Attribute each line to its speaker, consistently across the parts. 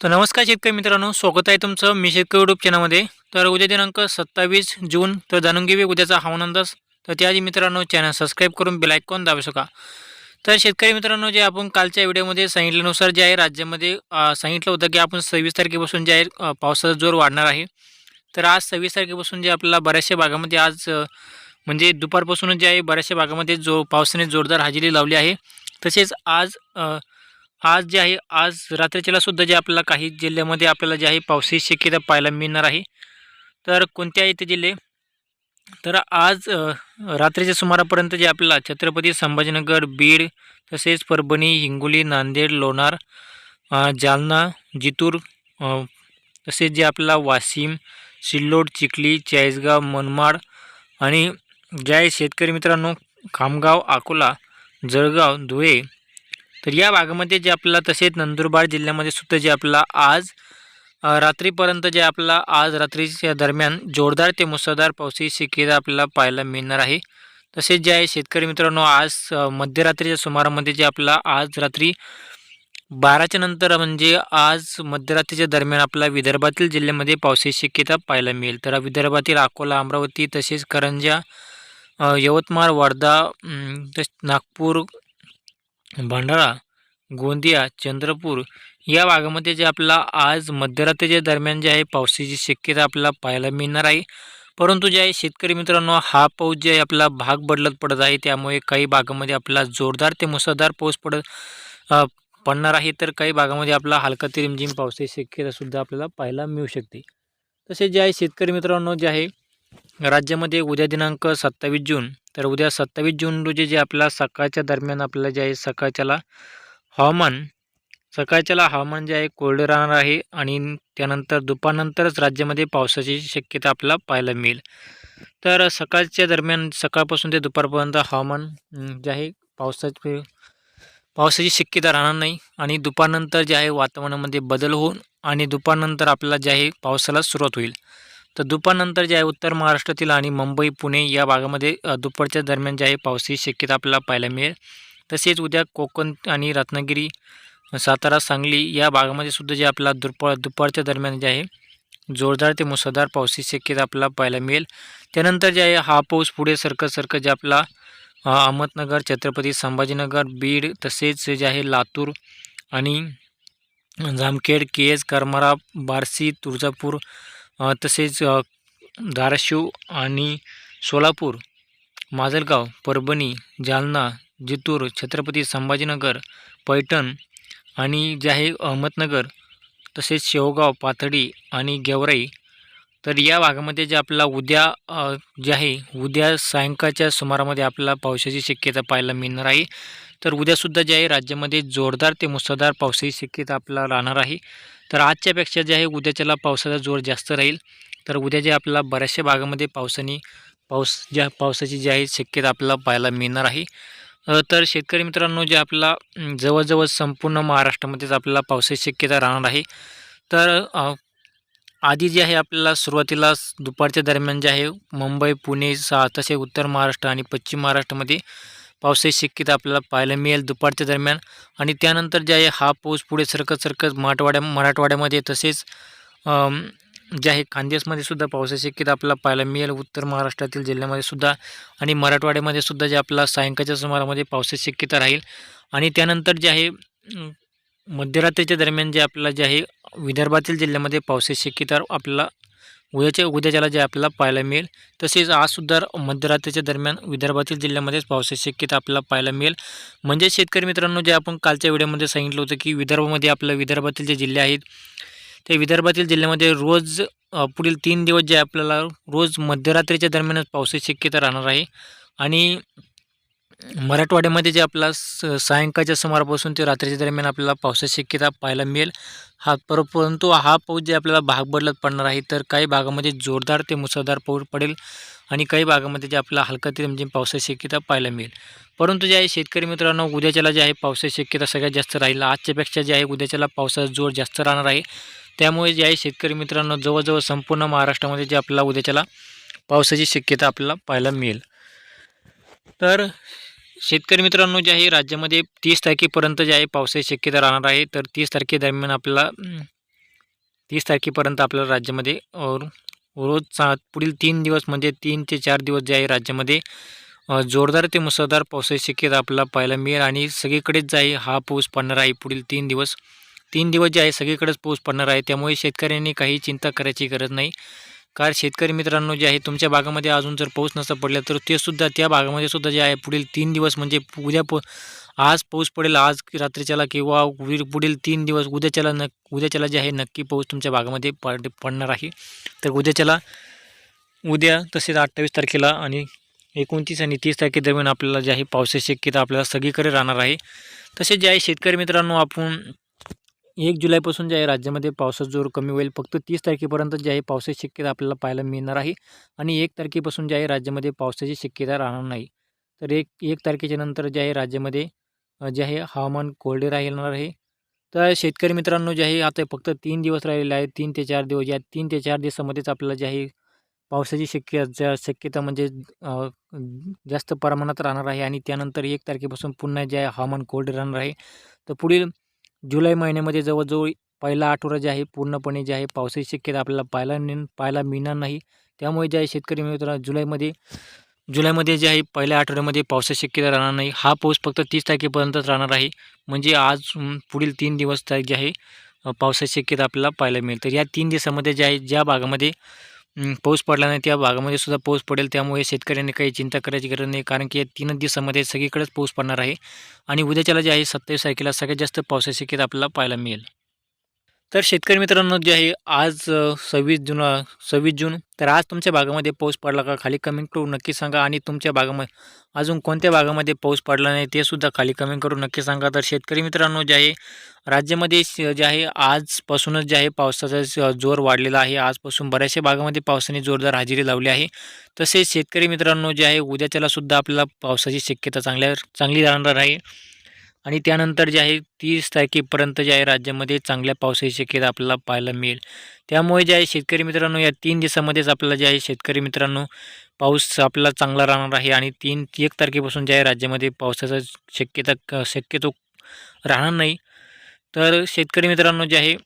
Speaker 1: तर नमस्कार शेतकरी मित्रांनो स्वागत आहे तुमचं मी शेतकरी युट्यूब चॅनलमध्ये. तर उद्या दिनांक सत्तावीस जून तर जाणून घेऊया उद्याचा हवामान अंदाज. तर त्याआधी मित्रांनो चॅनल सबस्क्राईब करून बेल दाबू शका तर शेतकरी मित्रांनो जे आपण कालच्या व्हिडिओमध्ये सांगितल्यानुसार जे आहे राज्यामध्ये सांगितलं होतं की आपण सव्वीस तारखेपासून जे आहे पावसाचा जोर वाढणार आहे. तर आज सव्वीस तारखेपासून जे आपल्याला बऱ्याचशा भागामध्ये आज म्हणजे दुपारपासूनच जे आहे बऱ्याचशा भागामध्ये जो पावसाने जोरदार हजेरी लावली आहे. तसेच आज आज जे आहे आज रात्रीच्याला सुद्धा जे आपल्याला काही जिल्ह्यामध्ये आपल्याला जे आहे पावसाची शक्यता पाहायला मिळणार आहे. तर कोणत्या येते जिल्हे तर आज रात्रीच्या सुमारापर्यंत जे आपल्याला छत्रपती संभाजीनगर बीड तसेच परभणी हिंगोली नांदेड लोणार जालना जितूर तसेच जे आपल्याला वाशिम सिल्लोड चिखली चाळीसगाव मनमाड आणि जे आहे शेतकरी मित्रांनो खामगाव अकोला जळगाव धुळे तर या भागामध्ये जे आपल्याला तसेच नंदुरबार जिल्ह्यामध्ये सुद्धा जे आपल्याला आज रात्रीपर्यंत जे आपल्याला आज रात्रीच्या दरम्यान जोरदार ते मुसळधार पावसाची शक्यता आपल्याला पाहायला मिळणार आहे. तसेच जे आहे शेतकरी मित्रांनो आज मध्यरात्रीच्या सुमारामध्ये जे आपला आज रात्री बाराच्या नंतर म्हणजे आज मध्यरात्रीच्या दरम्यान आपला विदर्भातील जिल्ह्यामध्ये पावसाची शक्यता पाहायला मिळेल. तर विदर्भातील अकोला अमरावती तसेच करंजा यवतमाळ वर्धा तस नागपूर भंडारा गोंदिया चंद्रपूर या भागामध्ये जे आपला आज मध्यरात्रीच्या दरम्यान जे आहे पावसाची शक्यता आपल्याला पाहायला मिळणार आहे. परंतु जे आहे शेतकरी मित्रांनो हा पाऊस जे आहे आपला भाग बदलत पडत आहे. त्यामुळे काही भागामध्ये आपला जोरदार ते मुसळधार पाऊस पडत पडणार आहे. तर काही भागामध्ये आपला हलका ते रिमझिम पावसाची शक्यतासुद्धा आपल्याला पाहायला मिळू शकते. तसेच जे आहे शेतकरी मित्रांनो जे आहे राज्यामध्ये उद्या दिनांक सत्तावीस जून तर उद्या सत्तावीस जून रोजी जे आपला सकाळच्या दरम्यान आपल्याला जे आहे सकाळच्याला हवामान सकाळच्याला हवामान जे आहे कोरडे राहणार आहे आणि त्यानंतर दुपारनंतरच राज्यामध्ये पावसाची शक्यता आपल्याला पाहायला मिळेल. तर सकाळच्या दरम्यान सकाळपासून ते दुपारपर्यंत हवामान जे आहे पावसाचे पावसाची शक्यता राहणार नाही आणि दुपारनंतर जे आहे वातावरणामध्ये बदल होऊन आणि दुपारनंतर आपल्याला जे आहे पावसाला सुरुवात होईल. तर दुपारनंतर जे आहे उत्तर महाराष्ट्रातील आणि मुंबई पुणे या भागामध्ये दुपारच्या दरम्यान जे आहे पावसाची शक्यता आपल्याला पाहायला मिळेल. तसेच उद्या कोकण आणि रत्नागिरी सातारा सांगली या भागामध्ये सुद्धा जे आपल्याला दुपार दुपारच्या दरम्यान जे आहे जोरदार ते मुसळधार पावसाची शक्यता आपल्याला पाहायला मिळेल. त्यानंतर जे आहे हा पाऊस पुढे सरकत सरकत जे आपला अहमदनगर छत्रपती संभाजीनगर बीड तसेच जे आहे लातूर आणि जामखेड केज करमारा बार्शी तुळजापूर तसेच धाराशिव आणि सोलापूर माजलगाव परभणी जालना जितूर छत्रपती संभाजीनगर पैठण आणि जे आहे अहमदनगर तसेच शेवगाव पाथडी आणि गेवराई. तर या भागामध्ये जे आपल्याला उद्या जे आहे उद्या सायंकाळच्या सुमारामध्ये आपल्याला पावसाची शक्यता पाहायला मिळणार आहे. तर उद्यासुद्धा जे आहे राज्यामध्ये जोरदार ते मुसळधार पावसाची शक्यता आपल्याला राहणार आहे. तर आजच्यापेक्षा जे आहे उद्याच्याला पावसाचा जोर जास्त राहील. तर उद्या जे आपल्याला बऱ्याचशा भागामध्ये पावसाने पाऊस ज्या पावसाची जी आहे शक्यता आपल्याला पाहायला मिळणार आहे. तर शेतकरी मित्रांनो जे आपला जवळजवळ संपूर्ण महाराष्ट्रामध्येच आपल्याला पावसाची शक्यता राहणार आहे. तर आधी जे आहे आपल्याला सुरुवातीला दुपारच्या दरम्यान जे आहे मुंबई पुणे सा तसे उत्तर महाराष्ट्र आणि पश्चिम महाराष्ट्रामध्ये पावसाची शक्यता आपल्याला पाहायला मिळेल दुपारच्या दरम्यान. आणि त्यानंतर जे आहे हा पाऊस पुढे सरकत सरकत मराठवाड्या मराठवाड्यामध्ये तसेच जे आहे खानदेशमध्ये सुद्धा पावसाची शक्यता आपल्याला पाहायला मिळेल. उत्तर महाराष्ट्रातील जिल्ह्यामध्ये सुद्धा आणि मराठवाड्यामध्ये सुद्धा जे आपला सायंकाळच्या सुमारामध्ये पावसाची शक्यता राहील. आणि त्यानंतर जे आहे मध्यरात्रीच्या दरम्यान जे आपल्याला जे आहे विदर्भातील जिल्ह्यामध्ये पावसाची शक्यता आपल्याला उद्याच्या उद्याच्याला जे आपल्याला पाहायला मिळेल तसेच आजसुद्धा मध्यरात्रीच्या दरम्यान विदर्भातील जिल्ह्यामध्येच पावसाची शक्यता आपल्याला पाहायला मिळेल. म्हणजे शेतकरी मित्रांनो जे आपण कालच्या व्हिडिओमध्ये सांगितलं होतं की विदर्भामध्ये आपल्या विदर्भातील जे जिल्हे आहेत ते विदर्भातील जिल्ह्यामध्ये रोज पुढील तीन दिवस जे आपल्याला रोज मध्यरात्रीच्या दरम्यानच पावसाची शक्यता राहणार आहे. आणि मराठवाड्यामध्ये जे आपला स सायंकाळच्या सुमारापासून ते रात्रीच्या दरम्यान आपल्याला पावसाची शक्यता पाहायला मिळेल. हा पर परंतु हा पाऊस जे आपल्याला भाग बदलत पडणार आहे तर काही भागामध्ये जोरदार ते मुसळधार पाऊस पडेल आणि काही भागामध्ये जे आपल्याला हलका ते म्हणजे पावसाची शक्यता पाहायला मिळेल. परंतु जे आहे शेतकरी मित्रांनो उद्याच्याला जे आहे पावसाची शक्यता सगळ्यात जास्त राहील. आजच्यापेक्षा जे आहे उद्याच्याला पावसाचा जोर जास्त राहणार आहे. त्यामुळे जे आहे शेतकरी मित्रांनो जवळजवळ संपूर्ण महाराष्ट्रामध्ये जे आपल्याला उद्याच्याला पावसाची शक्यता आपल्याला पाहायला मिळेल. तर शेतकरी मित्रांनो जे आहे राज्यामध्ये तीस तारखेपर्यंत जे आहे पावसाची शक्यता राहणार आहे. तर तीस तारखेदरम्यान आपल्याला तीस तारखेपर्यंत आपल्याला राज्यामध्ये रोज चा पुढील तीन दिवस म्हणजे तीन ते चार दिवस जे आहे राज्यामध्ये जोरदार ते मुसळधार पावसाची शक्यता आपल्याला पाहायला मिळेल. आणि सगळीकडेच जे आहे हा पाऊस पडणार आहे पुढील तीन दिवस. तीन दिवस जे आहे सगळीकडेच पाऊस पडणार आहे. त्यामुळे शेतकऱ्यांनी काही चिंता करायची गरज नाही. कारण शेतकरी मित्रांनो जे आहे तुमच्या भागामध्ये अजून जर पाऊस नसता पडला तर ते सुद्धा त्या भागामध्ये सुद्धा जे आहे पुढील तीन दिवस म्हणजे उद्या प आज पाऊस पडेल आज रात्रीच्याला किंवा पुढील पुढील तीन दिवस उद्याच्याला न उद्याच्याला जे आहे नक्की पाऊस तुमच्या भागामध्ये पड पडणार आहे. तर उद्याच्याला उद्या तसेच अठ्ठावीस तारखेला आणि एकोणतीस आणि तीस तारखेदरम्यान आपल्याला जे आहे पावसाची शक्यता आपल्याला सगळीकडे राहणार आहे. तसेच जे आहे शेतकरी मित्रांनो आपण एक जुलैपासून जे आहे राज्यामध्ये पावसाचा जोर कमी होईल फक्त तीस तारखेपर्यंत जे आहे पावसाची शक्यता आपल्याला पाहायला मिळणार आहे आणि एक तारखेपासून जे आहे राज्यामध्ये पावसाची शक्यता राहणार नाही. तर एक एक तारखेच्या नंतर जे आहे राज्यामध्ये जे आहे हवामान कोरडे राहणार आहे. तर शेतकरी मित्रांनो जे आहे आता फक्त तीन दिवस राहिलेले आहेत तीन ते चार दिवस या तीन ते चार दिवसामध्येच आपल्याला जे आहे पावसाची शक्य शक्यता म्हणजे जास्त प्रमाणात राहणार आहे आणि त्यानंतर एक तारखेपासून पुन्हा जे आहे हवामान कोरडे राहणार आहे. तर पुढील जुलै महिन्यामध्ये जवळजवळ पहिला आठवडा जे आहे पूर्णपणे जे आहे पावसाची शक्यता आपल्याला पाहायला नि पाहायला मिळणार नाही. त्यामुळे जे आहे शेतकरी मित्र जुलैमध्ये जुलैमध्ये जे आहे पहिल्या आठवड्यामध्ये पावसाची शक्यता राहणार नाही. हा पाऊस फक्त तीस तारखेपर्यंतच राहणार आहे. म्हणजे आज पुढील तीन दिवस तारीख जे आहे पावसाची शक्यता आपल्याला पाहायला मिळेल. तर या तीन दिवसामध्ये जे आहे ज्या भागामध्ये पाऊस पडला नाही त्या भागामध्ये सुद्धा पाऊस पडेल त्यामुळे शेतकऱ्यांनी काही चिंता करायची गरज नाही कारण की या तीनच दिवसामध्ये सगळीकडेच पाऊस पडणार आहे. आणि उद्याच्याला जे आहे सत्तावीस तारखेला सगळ्यात जास्त पावसाची शक्यता आपल्याला पाहायला मिळेल. तर शेतकरी मित्रांनो जे आहे आज सव्वीस जून सव्वीस जून तर आज तुमच्या भागामध्ये पाऊस पडला का खाली कमेंट करून नक्की सांगा आणि तुमच्या भागामध्ये अजून कोणत्या भागामध्ये पाऊस पडला नाही ते सुद्धा खाली कमेंट करून नक्की सांगा. तर शेतकरी मित्रांनो जे आहे राज्यामध्ये श- जे आहे आजपासूनच जे आहे पावसाचा जोर वाढलेला आहे. आजपासून बऱ्याचशा भागामध्ये पावसाने जोरदार हजेरी लावली आहे. तसेच शेतकरी मित्रांनो जे आहे उद्याच्याला सुद्धा आपल्याला पावसाची शक्यता चांगल्या चांगली राहणार आहे. आणि त्यानंतर जे आहे तीस तारखेपर्यंत जे आहे राज्यामध्ये चांगल्या पावसाची शक्यता आपल्याला पाहायला मिळेल. त्यामुळे जे आहे शेतकरी मित्रांनो या तीन दिवसामध्येच आपल्याला जे आहे शेतकरी मित्रांनो पाऊस आपला चांगला राहणार आहे आणि तीन एक तारखेपासून जे आहे राज्यामध्ये पावसाचा शक्यता शक्यतो राहणार नाही. तर शेतकरी मित्रांनो जे आहे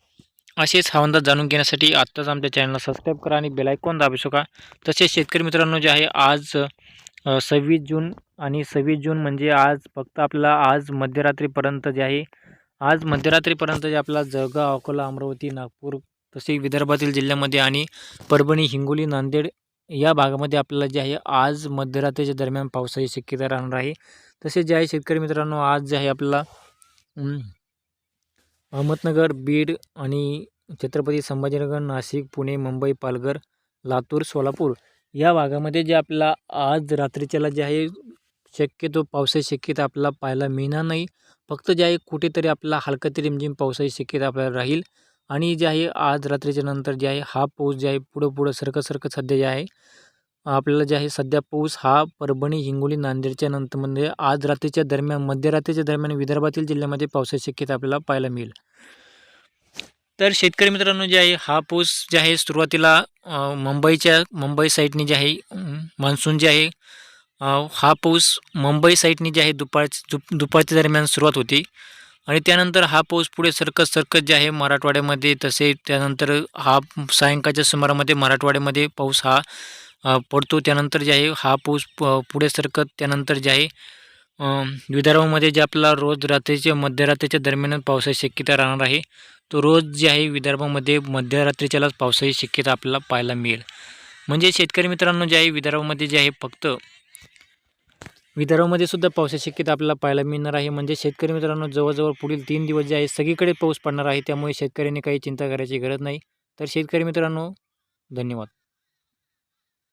Speaker 1: असेच हवामान जाणून घेण्यासाठी आत्ताच आमच्या चॅनलला सबस्क्राईब करा आणि बेलायकॉन दाबू शका तसेच शेतकरी मित्रांनो जे आहे आज सव्वीस जून आणि सव्वीस जून म्हणजे आज फक्त आपल्याला आज मध्यरात्रीपर्यंत जे आहे आज मध्यरात्रीपर्यंत जे आपला जळगाव अकोला अमरावती नागपूर तसे विदर्भातील जिल्ह्यामध्ये आणि परभणी हिंगोली नांदेड या भागामध्ये आपल्याला जे आहे आज मध्यरात्रीच्या दरम्यान पावसाची शक्यता राहणार आहे. तसेच जे आहे शेतकरी मित्रांनो आज जे आहे आपल्याला अहमदनगर बीड आणि छत्रपती संभाजीनगर नाशिक पुणे मुंबई पालघर लातूर सोलापूर या भागामध्ये जे आपला आज रात्रीच्याला जे आहे शक्यतो पावसाची शक्यता आपल्याला पाहायला मिळणार नाही. फक्त जे आहे कुठेतरी आपल्याला हलका ते रिमझिम पावसाची शक्यता आपल्याला राहील. आणि जे आहे आज रात्रीच्या नंतर जे आहे हा पाऊस जे आहे पुढं पुढं सरकत सरकत सध्या जे आहे आपल्याला जे आहे सध्या पाऊस हा परभणी हिंगोली नांदेडच्या नंतर म्हणजे आज रात्रीच्या दरम्यान मध्यरात्रीच्या दरम्यान विदर्भातील जिल्ह्यामध्ये पावसाची शक्यता आपल्याला पाहायला मिळेल. तर शेतकरी मित्रांनो जे आहे हा पाऊस जे आहे सुरुवातीला मुंबईच्या मुंबई साईडने जे आहे मान्सून जे आहे हा पाऊस मुंबई साईडने जे आहे दुपार दुप दुपारच्या दरम्यान सुरुवात होती. आणि त्यानंतर हा पाऊस पुढे सरकत सरकत जे आहे मराठवाड्यामध्ये तसे त्यानंतर हा सायंकाळच्या सुमारामध्ये मराठवाड्यामध्ये पाऊस हा पडतो. त्यानंतर जे आहे हा पाऊस प पुढे सरकत त्यानंतर जे आहे विदर्भामध्ये जे आपला रोज रात्रीच्या मध्यरात्रीच्या दरम्यान पावसाची शक्यता राहणार आहे. तो रोज जे आहे विदर्भामध्ये मध्यरात्रीच्यालाच पावसाची शक्यता आपल्याला पाहायला मिळेल. म्हणजे शेतकरी मित्रांनो जे आहे विदर्भामध्ये जे आहे फक्त विदर्भामध्ये सुद्धा पावसाची शक्यता आपल्याला पाहायला मिळणार आहे. म्हणजे शेतकरी मित्रांनो जवळजवळ पुढील तीन दिवस जे आहे सगळीकडे पाऊस पडणार आहे. त्यामुळे शेतकऱ्यांनी काही चिंता करायची गरज नाही. तर शेतकरी मित्रांनो धन्यवाद.